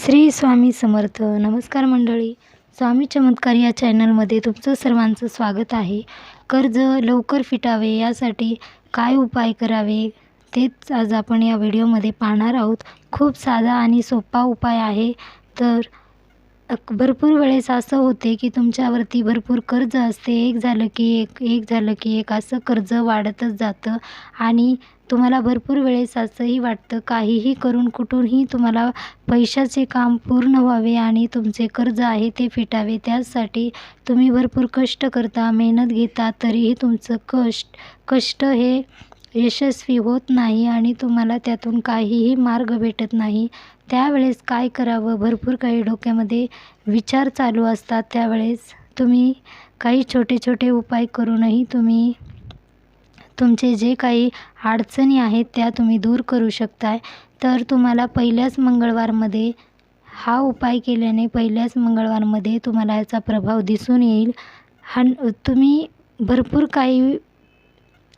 श्री स्वामी समर्थ. नमस्कार मंडळी. स्वामी चमत्कार या चॅनलमध्ये तुमचं सर्वांचं स्वागत आहे. कर्ज लवकर फिटावे यासाठी काय उपाय करावे? तेच आज आपण या व्हिडिओमध्ये पाहणार आहोत. खूप साधा आणि सोपा उपाय आहे. तर भरपूर वेळेस असं होते की तुमच्यावरती भरपूर कर्ज असते. एक झालं की एक एक झालं की एक असं कर्ज वाढतच जातं. आणि तुम्हाला भरपूर वेळेस असंही वाटतं काहीही करून कुठूनही तुम्हाला पैशाचे काम पूर्ण व्हावे आणि तुमचे कर्ज आहे ते फिटावे त्यासाठी तुम्ही भरपूर कष्ट करता मेहनत घेता तरीही तुमचं कष्ट कष्ट हे यशस्वी होत नाही आणि तुम्हाला त्यातून काहीही मार्ग भेटत नाही. त्यावेळेस काय करावं? भरपूर काही डोक्यामध्ये विचार चालू असतात त्यावेळेस. तुम्ही काही छोटे छोटे उपाय करूनही तुम्ही तुमचे जे काही अडचणी आहेत त्या तुम्ही दूर करू शकताय. तर तुम्हाला पहिल्याच मंगळवारमध्ये हा उपाय केल्याने पहिल्याच मंगळवारमध्ये तुम्हाला याचा प्रभाव दिसून येईल. हा तुम्ही भरपूर काही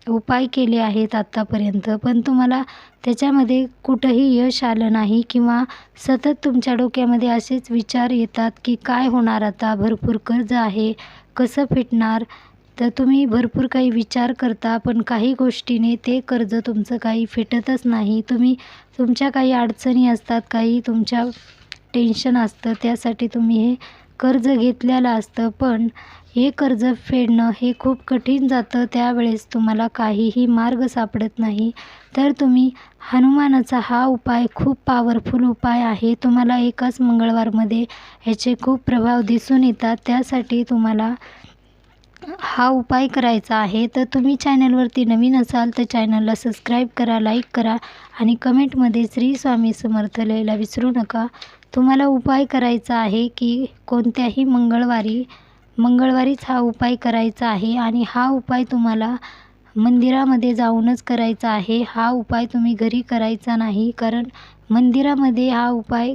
उपाय केले आहेत आत्तापर्यंत पण तुम्हाला त्याच्यामध्ये कुठंही यश आलं नाही किंवा सतत तुमच्या डोक्यामध्ये असेच विचार येतात की काय होणार आता? भरपूर कर्ज आहे कसं फिटणार? तर तुम्ही भरपूर काही विचार करता पण काही गोष्टीने ते कर्ज तुमचं काही फिटतच नाही. तुम्ही तुमच्या काही अडचणी असतात काही तुमच्या टेन्शन असतं त्यासाठी तुम्ही हे कर्ज घेतलेलं असतं पण हे कर्ज फेडणं हे खूप कठीण जातं. त्यावेळेस तुम्हाला काहीही मार्ग सापडत नाही. तर तुम्ही हनुमानाचा हा उपाय खूप पॉवरफुल उपाय आहे. तुम्हाला एकाच मंगळवारमध्ये ह्याचे खूप प्रभाव दिसून येतात. त्यासाठी तुम्हाला हा उपाय करायचा आहे. तर तुम्ही चॅनलवरती नवीन असाल तर चॅनलला सबस्क्राईब करा लाईक करा आणि कमेंटमध्ये श्री स्वामी समर्थ लिहायला विसरू नका. तुम्हाला उपाय करायचा आहे की कोणत्याही मंगळवारी मंगळवारीच हा उपाय करायचा आहे आणि हा उपाय तुम्हाला मंदिरामध्ये जाऊनच करायचा आहे. हा उपाय तुम्ही घरी करायचा नाही कारण मंदिरामध्ये हा उपाय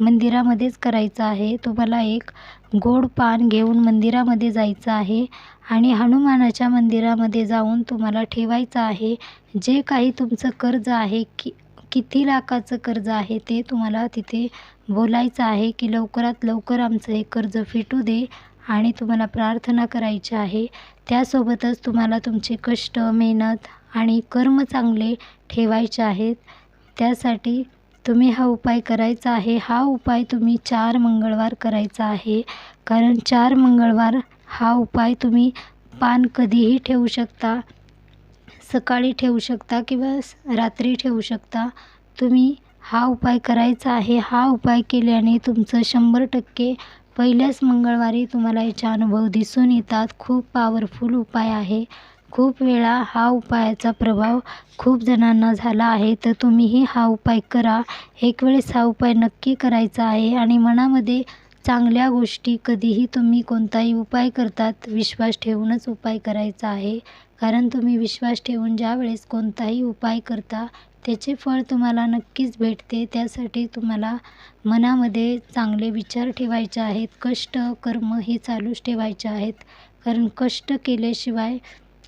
मंदिरामध्येच करायचा आहे. तुम्हाला एक गोड पान घेऊन मंदिरामध्ये जायचं आहे आणि हनुमानाच्या मंदिरामध्ये जाऊन तुम्हाला ठेवायचं आहे. जे काही तुमचं कर्ज आहे की किती लाखाचं कर्ज आहे ते तुम्हाला तिथे बोलायचं आहे की लवकरात लवकर आमचं हे कर्ज फिटू दे आणि तुम्हाला प्रार्थना करायची आहे. त्यासोबतच तुम्हाला तुमचे कष्ट मेहनत आणि कर्म चांगले ठेवायचे आहेत. त्यासाठी तुम्ही हा उपाय करायचा आहे. हा उपाय तुम्ही चार मंगळवार करायचा आहे. कारण चार मंगळवार हा उपाय तुम्ही पान कधीही ठेवू शकता. सकाळी ठेवू शकता किंवा रात्री ठेवू शकता. तुम्ही हा उपाय करायचा आहे हा उपाय केल्याने तुमचं शंभर टक्के पहिल्याच मंगळवारी तुम्हाला याचे अनुभव दिसून येतात. खूप पॉवरफुल उपाय आहे. खूप वेळा हा उपायाचा प्रभाव खूप जणांना झाला आहे तर तुम्हीही हा उपाय करा. एक वेळेस हा उपाय नक्की करायचा आहे आणि मनामध्ये चांगल्या गोष्टी कधीही तुम्ही कोणताही उपाय करतात विश्वास ठेवूनच उपाय करायचा आहे. कारण तुम्ही विश्वास ठेवून ज्या वेळेस कोणताही उपाय करता त्याचे फळ तुम्हाला नक्कीच भेटते. त्यासाठी तुम्हाला मनामध्ये चांगले विचार ठेवायचे आहेत. कष्ट कर्म हे चालूच ठेवायचे आहेत. कारण कष्ट केल्याशिवाय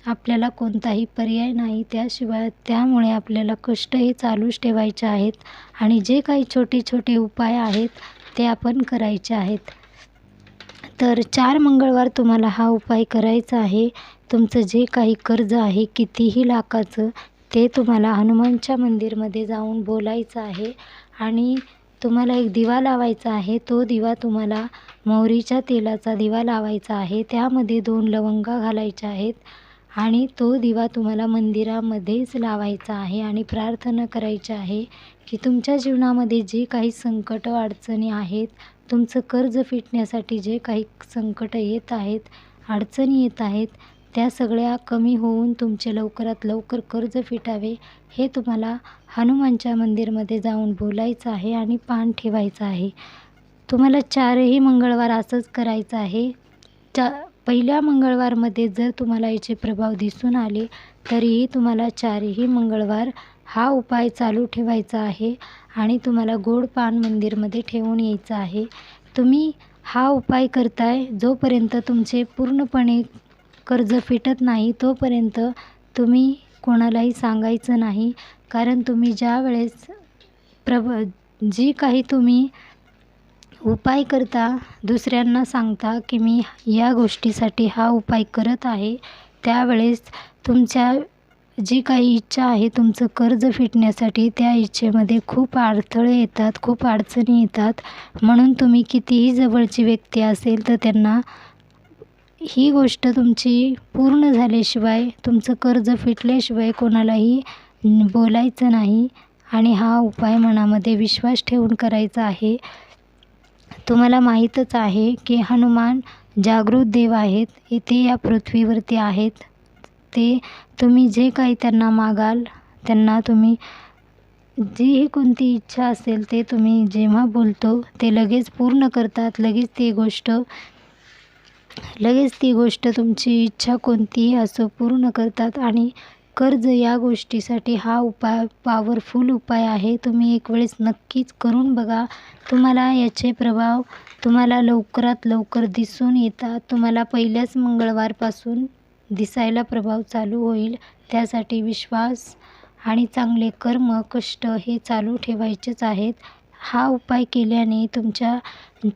आपल्याला कोणताही पर्याय नाही. त्याशिवाय त्यामुळे आपल्याला कष्ट हे चालूच ठेवायचे आहेत. आणि जे काही छोटे छोटे उपाय आहेत ते आपण करायचे आहेत. तर चार मंगळवार तुम्हाला हा उपाय करायचा आहे. तुमचं जे काही कर्ज आहे कितीही लाखाचं ते तुम्हाला हनुमानच्या मंदिरमध्ये जाऊन बोलायचं आहे. आणि तुम्हाला एक दिवा लावायचा आहे. तो दिवा तुम्हाला मोहरीच्या तेलाचा दिवा लावायचा आहे. त्यामध्ये दोन लवंगा घालायच्या आहेत. आणि तो दिवा तुम्हाला मंदिरामध्येच लावायचा आहे आणि प्रार्थना करायची आहे की तुमच्या जीवनामध्ये जे काही संकट अडचणी आहेत तुमचं कर्ज फिटण्यासाठी जे काही संकट येत आहेत अडचणी येत आहेत त्या सगळ्या कमी होऊन तुमचे लवकरात लवकर कर्ज फिटावे हे तुम्हाला हनुमानच्या मंदिरमध्ये जाऊन बोलायचं आहे आणि पान ठेवायचं आहे. तुम्हाला चारही मंगळवार असंच करायचं आहे. चा पहिल्या मंगळवारमध्ये जर तुम्हाला याचे प्रभाव दिसून आले तरीही तुम्हाला चारही मंगळवार हा उपाय चालू ठेवायचा आहे आणि तुम्हाला गोड पान मंदिरमध्ये ठेवून यायचं आहे. तुम्ही हा उपाय करताय जोपर्यंत तुमचे पूर्णपणे कर्ज फिटत नाही तोपर्यंत तुम्ही कोणालाही सांगायचं नाही. कारण तुम्ही ज्या वेळेस प्रभ जी काही तुम्ही उपाय करता दुसऱ्यांना सांगता की मी या गोष्टीसाठी हा उपाय करत आहे त्यावेळेस तुमच्या जी काही इच्छा आहे तुमचं कर्ज फिटण्यासाठी त्या इच्छेमध्ये खूप अडथळे येतात खूप अडचणी येतात. म्हणून तुम्ही कितीही जवळची व्यक्ती असेल तर त्यांना ही गोष्ट तुमची पूर्ण झाल्याशिवाय तुमचं कर्ज फिटल्याशिवाय कोणालाही बोलायचं नाही आणि हा उपाय मनामध्ये विश्वास ठेवून करायचा आहे. तुम्हाला माहीतच आहे की हनुमान जागृत देव आहेत इथे या पृथ्वीवरती आहेत. ते तुम्ही जे काही त्यांना मागाल त्यांना तुम्ही जीही कोणती इच्छा असेल ते तुम्ही जेव्हा बोलतो ते लगेच पूर्ण करतात लगेच ती गोष्ट लगेच ती गोष्ट तुमची इच्छा कोणतीही असो पूर्ण करतात आणि कर्ज या गोष्टीसाठी हा उपाय पॉवरफुल उपाय आहे. तुम्ही एक वेळेस नक्कीच करून बघा. तुम्हाला याचे प्रभाव तुम्हाला लवकरात लवकर दिसून येतात. तुम्हाला पहिल्याच मंगळवारपासून दिसायला प्रभाव चालू होईल. त्यासाठी विश्वास आणि चांगले कर्म कष्ट हे चालू ठेवायचेच आहेत. हा उपाय केल्याने तुमच्या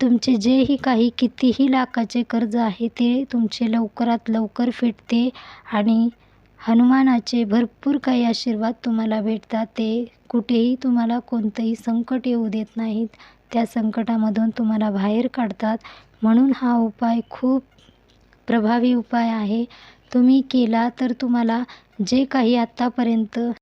तुमचे जेही काही कितीही लाखाचे कर्ज आहे ते तुमचे लवकरात लवकर फिटते आणि हनुमानाचे भरपूर काही आशीर्वाद तुम्हाला भेटतात. ते कुठेही तुम्हाला कोणतंही संकट येऊ देत नाहीत. त्या संकटामधून तुम्हाला बाहेर काढतात. म्हणून हा उपाय खूप प्रभावी उपाय आहे. तुम्ही केला तर तुम्हाला जे काही आत्तापर्यंत